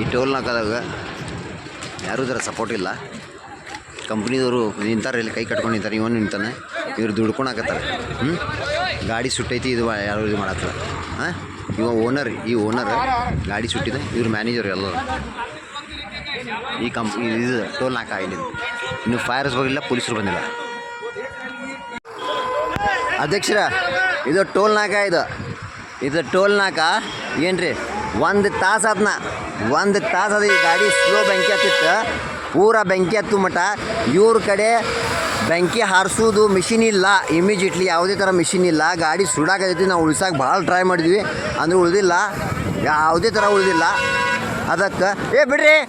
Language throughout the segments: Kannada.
ಈ ಟೋಲ್ ನಾಕದಾಗ ಯಾರೂ ಇದರ ಸಪೋರ್ಟ್ ಇಲ್ಲ. ಕಂಪ್ನಿದವರು ನಿಂತಾರೆ, ಇಲ್ಲಿ ಕೈ ಕಟ್ಕೊಂಡು ನಿಂತಾರೆ, ಇವನು ನಿಂತಾನೆ. ಇವ್ರು ದುಡ್ಕೊಂಡು ಹಾಕತ್ತಾರೆ. ಹ್ಞೂ ಗಾಡಿ ಸುಟ್ಟೈತಿ, ಇದು ಯಾರು ಇದು ಮಾಡತ್ತಲ್ಲ ಹಾಂ? ಇವ ಓನರ್ ಈ ಓನರ್ ಗಾಡಿ ಸುಟ್ಟಿದೆ, ಇವ್ರ ಮ್ಯಾನೇಜರ್ ಎಲ್ಲರು. ಈ ಕಂಪ್ ಇದು ಟೋಲ್ ನಾಲ್ಕು ಆಗಿಲ್ಲ. ಇನ್ನು ಫೈರ್ಸ್ ಹೋಗಿಲ್ಲ ಪೊಲೀಸರು ಬಂದಿಲ್ಲ. ಅಧ್ಯಕ್ಷರ, ಇದು ಟೋಲ್ ನಾಕ ಇದು. ಇದು ಟೋಲ್ ನಾಕ, ಏನ್ರಿ? ಒಂದು ತಾಸು ಅದನ್ನ ಒಂದು ತಾಸು ಅದ ಈ ಗಾಡಿ ಸ್ಲೋ ಬೆಂಕಿ ಹತ್ತಿತ್ತು. ಪೂರ ಬೆಂಕಿ ಹತ್ತು ಮಟ ಇವ್ರ ಕಡೆ ಬೆಂಕಿ ಹಾರಿಸೋದು ಮಿಷಿನ್ ಇಲ್ಲ. ಇಮಿಜಿಯೇಟ್ಲಿ ಯಾವುದೇ ಥರ ಮಿಷಿನ್ ಇಲ್ಲ. ಗಾಡಿ ಸುಡಾಕತ್ತೈತಿ ನಾವು ಉಳಿಸೋಕೆ ಭಾಳ ಟ್ರೈ ಮಾಡಿದ್ವಿ. ಅಂದ್ರೆ ಉಳಿದಿಲ್ಲ. ಯಾವುದೇ ಥರ ಉಳಿದಿಲ್ಲ. ಅದಕ್ಕೆ ಏ, ಬಿಡ್ರಿ.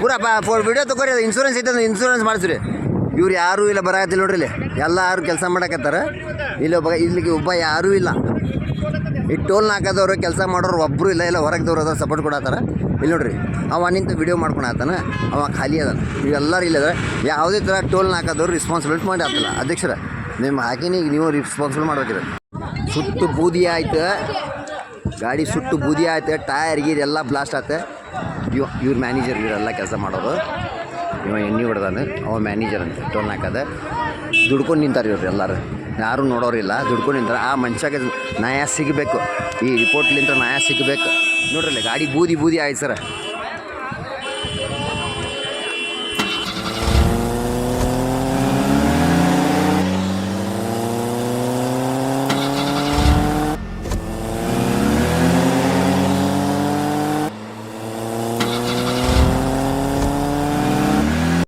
ಪೂರ ಬಾ ವಿಡಿಯೋ ತಗೋರಿ. ಅದು ಇನ್ಸೂರೆನ್ಸ್ ಐತೆ ಇನ್ಸೂರೆನ್ಸ್ ಮಾಡಿಸ್ರಿ. ಇವ್ರು ಯಾರೂ ಇಲ್ಲ, ಬರಾಕತ್ತಿಲ್ಲ ನೋಡ್ರಿ ಇಲ್ಲಿ. ಎಲ್ಲರೂ ಕೆಲಸ ಮಾಡಕತ್ತಾರ? ಇಲ್ಲಿ ಒಬ್ಬ ಇಲ್ಲಿಗೆ ಒಬ್ಬ ಯಾರೂ ಇಲ್ಲ. ಈ ಟೋಲ್ ನಾಕದವ್ರು ಕೆಲಸ ಮಾಡೋರು ಒಬ್ಬರು ಇಲ್ಲ ಇಲ್ಲ ಹೊರಗ್ದವ್ರು ಅದ ಸಪೋರ್ಟ್ ಕೊಡತ್ತಾರ. ಇಲ್ಲಿ ನೋಡ್ರಿ, ಅವ ನಿಂತು ವಿಡಿಯೋ ಮಾಡ್ಕೊಳತ್ತಾನ ಅವ ಖಾಲಿ ಅದಾನ. ಇವೆಲ್ಲರೂ ಇಲ್ಲದ ಯಾವುದೇ ಥರ ಟೋಲ್ ನಾಕದವ್ರು ರೆಸ್ಪಾನ್ಸಿಬಿಲಿಟಿ ಮಾಡಿ ಆಗ್ತಿಲ್ಲ ಅಧ್ಯಕ್ಷರ, ನಿಮ್ಮ ಹಾಕಿನಿ, ನೀವು ರಿಸ್ಪಾನ್ಸಿಬಲ್ ಮಾಡ್ಬೇಕಿದೆ. ಸುಟ್ಟು ಬೂದಿ ಆಯ್ತು. ಗಾಡಿ ಸುಟ್ಟು ಬೂದಿ ಆಯ್ತು. ಟೈರ್, ಗೀರ್ ಎಲ್ಲ ಬ್ಲಾಸ್ಟ್ ಆಯ್ತು ಇವ್ ಇವ್ರ ಮ್ಯಾನೇಜರ್ ಇವರೆಲ್ಲ ಕೆಲಸ ಮಾಡೋದು ಇವ ಎಣ್ಣೆ ಹೊಡೆದಾನೆ, ಅವ ಮ್ಯಾನೇಜರ್ ಅಂತ ಟೋಲ್ ಹಾಕದ. ದುಡ್ಕೊಂಡು ನಿಂತಾರೆ ಇವ್ರು ಎಲ್ಲರೂ. ಯಾರು ನೋಡೋರಿಲ್ಲ, ದುಡ್ಕೊಂಡು ನಿಂತಾರೆ. ಆ ಮನುಷ್ಯಾಗ ನ್ಯಾಯ ಸಿಗಬೇಕು. ಈ ರಿಪೋರ್ಟ್ಲಿಂತ ನ್ಯಾಯ ಸಿಗಬೇಕು. ನೋಡ್ರಲ್ಲ, ಗಾಡಿ ಬೂದಿ ಬೂದಿ ಆಯ್ತು ಸರ್.